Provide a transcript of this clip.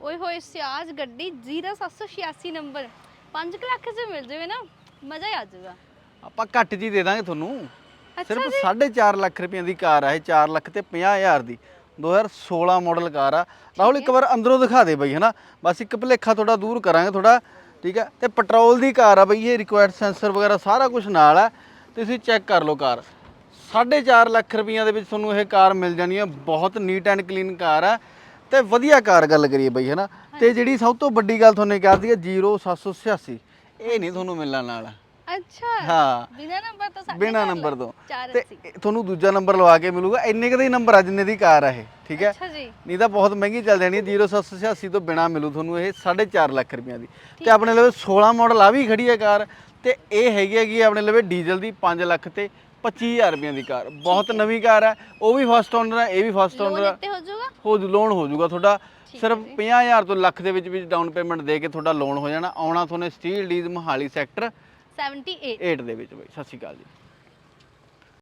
ਓਏ ਹੋਏ ਸਿਆਜ ਗੱਡੀ 0786 ਨੰਬਰ। 5 ਲੱਖ ਚ ਮਿਲ ਜਾਵੇ ਨਾ ਮਜ਼ਾ ਹੀ ਆ ਜਾਊਗਾ। ਆਪਾਂ ਘੱਟ ਜੀ ਦੇ ਦਾਂਗੇ ਤੁਹਾਨੂੰ। ਸਿਰਫ 4.5 ਲੱਖ ਰੁਪਏ ਦੀ ਕਾਰ ਆ ਇਹ 4 ਲੱਖ ਤੇ 50000 ਦੀ। 2016 ਮਾਡਲ ਕਾਰ ਆ। ਰਾਹੁਲ ਇੱਕ ਵਾਰ ਅੰਦਰੋਂ ਦਿਖਾ ਦੇ ਬਈ ਹਨਾ? ਬਸ ਇੱਕ ਭਲੇਖਾ ਥੋੜਾ ਦੂਰ ਕਰਾਂਗੇ ਥੋੜਾ ਠੀਕ ਹੈ? ਤੇ ਪੈਟਰੋਲ ਦੀ ਕਾਰ ਆ ਬਈ ਇਹ ਰਿਕੁਆਇਰਡ ਸੈਂਸਰ ਵਗੈਰਾ ਸਾਰਾ ਕੁਝ ਨਾਲ ਆ। ਤੁਸੀਂ ਚੈੱਕ ਕਰ ਲਓ ਕਾਰ। 4.5 ਲੱਖ ਰੁਪਈਆਂ ਦੇ ਵਿੱਚ ਤੁਹਾਨੂੰ ਇਹ ਕਾਰ ਮਿਲ ਜਾਣੀ ਹੈ ਬਹੁਤ ਨੀਟ ਐਂਡ ਕਲੀਨ ਕਾਰ ਆ। ਤੇ ਵਧੀਆ ਕਾਰ ਗੱਲ ਕਰੀਏ ਬਈ ਹਨਾ? ਤੇ ਜਿਹੜੀ ਸਭ ਤੋਂ ਵੱਡੀ ਗੱਲ ਤੁਹਾਨੂੰ ਕਹਿ ਦਈਏ 0786 ਇਹ ਨਹੀਂ ਤੁਹਾਨੂੰ ਮਿਲਣ ਨਾਲ। ਅੱਛਾ। ਹਾਂ। ਬਿਨਾ ਨੰਬਰ ਤੋਂ ਸਾਡੇ ਬਿਨਾ ਘਰ ਨੰਬਰ ਲੱਗ- ਤੋਂ ਤੁਹਾਨੂੰ ਦੂਜਾ ਨੰਬਰ ਲਵਾ ਕੇ ਮਿਲੂਗਾ। ਇੰਨੇ ਕਦੇ ਹੀ ਨੰਬਰ ਆ ਜਿੰਨੇ ਦੀ ਕਾਰ ਆ ਇਹ ਠੀਕ ਹੈ? ਅੱਛਾ ਜੀ। ਨਹੀਂ ਤਾਂ ਬਹੁਤ ਮਹਿੰਗੀ ਚੱਲ ਜਾਣੀ ਹੈ। 0786 ਤੋਂ ਬਿਨਾ ਮਿਲੂ ਤੁਹਾਨੂੰ ਇਹ 4.5 ਲੱਖ ਰੁਪਈਆ ਦੀ। ਤੇ ਆਪਣੇ ਲਵੇ 16 ਮਾਡਲ ਆ ਵੀ ਖੜੀ ਹੈ ਕਾਰ। ਤੇ ਇਹ ਹੈਗੀ ਹੈਗੀ ਆਪਣੇ ਲਵੇ ਡੀਜ਼ਲ ਦੀ 5 ਲੱਖ ਤੇ 25000 ਰੁਪਈਆ ਦੀ ਕਾਰ। ਬਹੁਤ ਨਵੀਂ ਕਾਰ ਹੈ। ਉਹ ਵੀ ਫਸਟ ਓਨਰ ਹੈ ਇਹ ਵੀ ਫਸਟ ਓਨਰ ਹੈ। ਇੱਥੇ ਹੋ ਜੂ ਲੋਨ ਹੋ ਜਾਊਗਾ ਤੁਹਾਡਾ। ਸਿਰਫ 50000 ਤੋਂ ਲੱਖ ਦੇ ਵਿੱਚ ਵਿੱਚ ਡਾਊਨ ਪੇਮੈਂਟ ਦੇ ਕੇ ਤੁਹਾਡਾ ਲੋਨ ਹੋ ਜਾਣਾ। ਆਉਣਾ ਤੁਹਾਨੂੰ ਸਟੀਲ ਡੀਜ਼ ਮੋਹਾਲੀ ਸੈਕਟਰ 78 8 ਦੇ ਵਿੱਚ ਬਈ। ਸਤਿ ਸ਼੍ਰੀ ਅਕਾਲ ਜੀ।